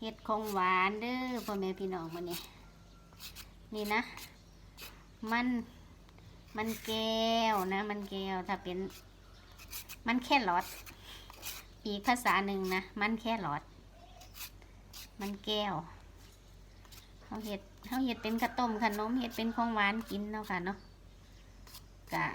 เห็ดของหวานเด้อพ่อแม่พี่น้องวันนี้นี่นะ มันมันแก้วนะ มันแก้วถ้าเป็น มันแค่หลอด อีกภาษาหนึ่งนะ มันแค่หลอด มันแก้วเขาเห็ดเขาเห็ดเป็นข้าวต้มขนมเห็ดเป็นของหวานกินเนาะค่ะเนาะกะ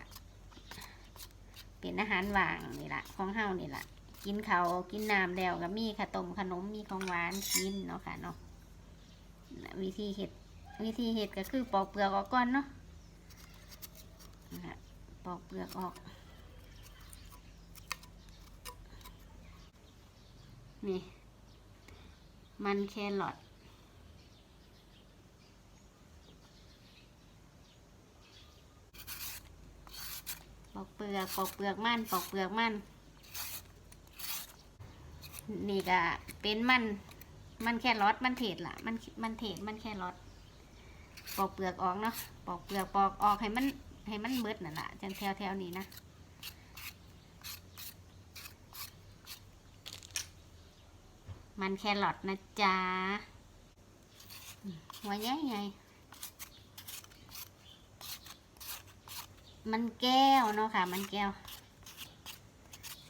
เป็นอาหารว่างนี่แหละของเฮานี่แหละ กินเขาวกินน้ำแล้วก็มีข้าวต้มขนมมีของหวานกินเนาะค่ะเนาะวิธีเห็ดวิธีเห็ดก็คือปอกเปลือกออกก่อนเนาะนะคะปอกเปลือกออกนี่มันแครอทปอกเปลือกปอกเปลือกมันปอกเปลือกมัน นี่ก็เป็นมัน มันแค่รอดมันเทศล่ะ มันมันเทศมันแค่รอดปอกเปลือกออกเนาะปอกเปลือกปอกออกให้มันให้มันเบิดนั่นแหละจังแถวแถวนี้นะมันแครอทนะจ๊ะหัวใหญ่ใหญ่มันแก้วเนาะค่ะ มันแก้ว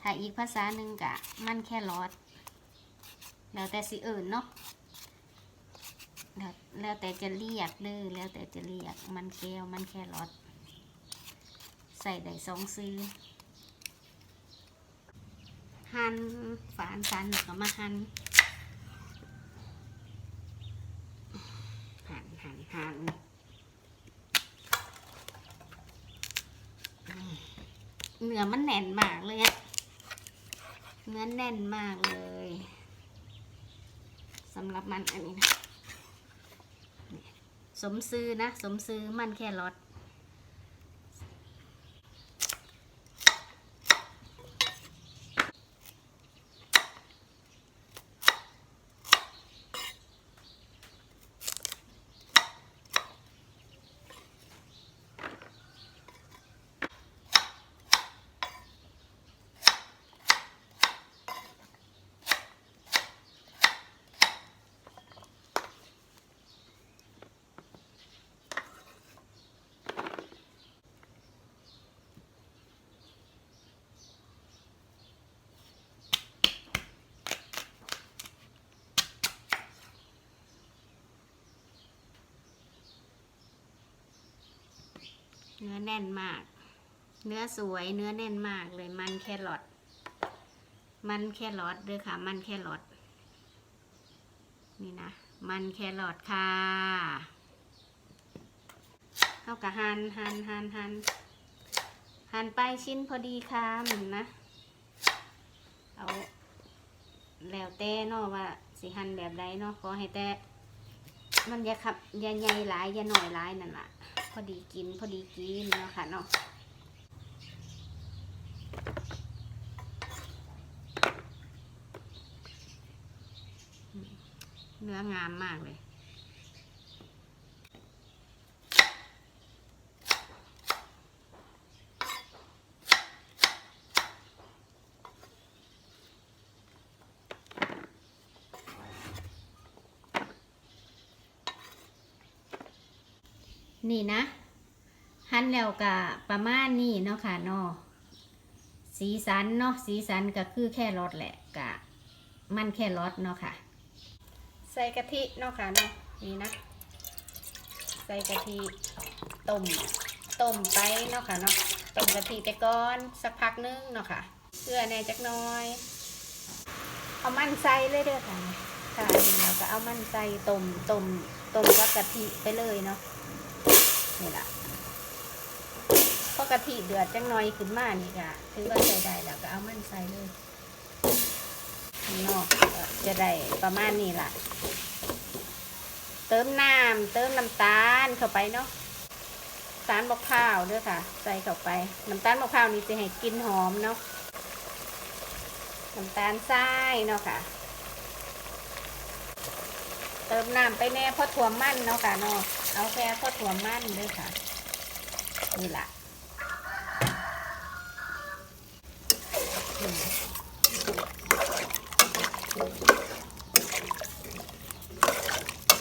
ถ้าอีกภาษาหนึ่งกะ มันแค่รอด แล้วแต่สิเอื่นเนาะแล้วแต่จะเรียกเลยแล้วแต่จะเรียกมันแก้วมันแครอดใส่ได้สองซื้อหั่นฝานฝานก็มาหั่นหั่นหั่นหั่นเนื้อมันแน่นมากเลยอะเนื้อแน่นมากเลย สำหรับมันอันนี้นะ สมซื้อนะ สมซื้อมันแค่รส เนื้อแน่นมาก เนื้อสวยเนื้อแน่นมากเลยมันแครอทมันแครอทด้วยค่ะ มันแครอทนี่นะ มันแครอทค่ะเท่ากับหันหันหันหันหันไปชิ้นพอดีคำนะเอาแล้วแต่เนาะว่าสิหันแบบใดเนาะขอให้แต่มันอย่าขับอย่าใหญ่หลายอย่าหน่อยหลายนั่นแหละ พอดีกินพอดีกินเนาะค่ะเนาะเนื้องามมากเลย นี่นะ หั่นแล้วก็ประมาณนี้เนาะค่ะเนาะสีสันเนาะสีสันก็คือแค่รสแหละกะมันแค่รสเนาะค่ะ ใส่กะทิเนาะค่ะเนาะนี่นะ ใส่กะทิต้มต้มไปเนาะค่ะเนาะต้มกะทิไปก่อนสักพักนึงเนาะค่ะเกลือแน่จักน้อยเอามันใส่เลยเด้อค่ะค่ะเราก็เอามันใส่ต้มต้มต้มกับกะทิไปเลยเนาะ นี่แหละพอกะทิเดือดจังหน่อยขึ้นมานี่ค่ะถือว่าใส่ได้แล้วก็เอามันใส่เลยข้างนอกจะได้ประมาณนี้ล่ะ เติมน้ำเติมน้ำตาลเข้าไปเนาะน้ำตาลมะพร้าวด้วยค่ะ ใส่เข้าไป น้ำตาลมะพร้าวนี่จะให้กลินหอมเนาะน้ำตาลทรายเนาะค่ะ เติมน้ำไปแน่เพราะถั่วมันเนาะค่ะเนาะ เอาแค่เพราะถั่วมันด้วยค่ะ นี่ละอืม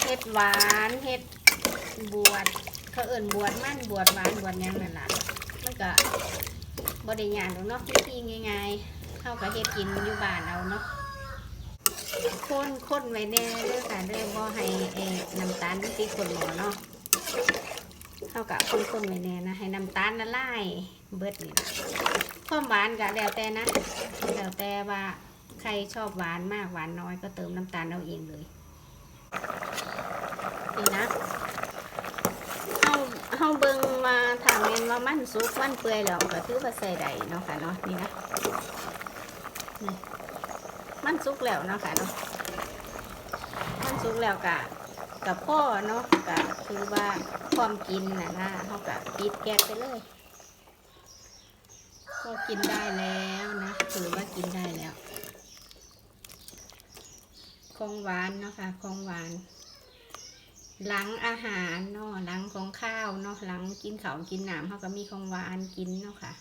ฮ็ดหวานเฮ็ดบวชเขาเอิ่นบวชมั่นบวชหวานบวชยังนั่นละมันก็บ่ได้ยากหรอกเนาะวิธีง่ายๆเฮาก็เฮ็ดกินอยู่บ้านเอาเนาะ คนคนไว้แน่เด้อค่ะเด้อบ่ให้เอ่น้ำตาลมันติดคนหมอเนาะเฮาก็คนๆไว้แน่นะ ให้น้ำตาลละลายเบิดนี่ล่ะความหวานก็แล้วแต่นะแล้วแต่ว่าใครชอบหวานมากหวานน้อยก็เติมน้ำตาลเอาเองเลยนี่นะเฮาเฮาเบิ่งมาทางแม่นว่ามันสุกมันเปื่อยแล้วก็ถือว่าใส่ได้เนาะค่ะเนาะนี่นะนี่ มันสุกแล้วเนาะค่ะเนาะมันสุกแล้วกะกับพ่อเนาะกะคือว่าความกินนะนะเฮากะปิดแก๊สไปเลยก็กินได้แล้วนะถือว่ากินได้แล้วของหวานเนาะค่ะของหวานหลังอาหารเนาะหลังของข้าวเนาะหลังกินข้าวกินน้ำเขาก็มีของหวานกินเนาะค่ะ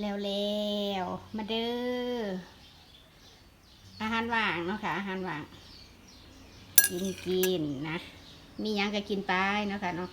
แล้วแล้วมาเด้อ อาหารว่างเนาะค่ะอาหารว่าง กินกินนะ มียังก็กินไปเนาะค่ะเนาะ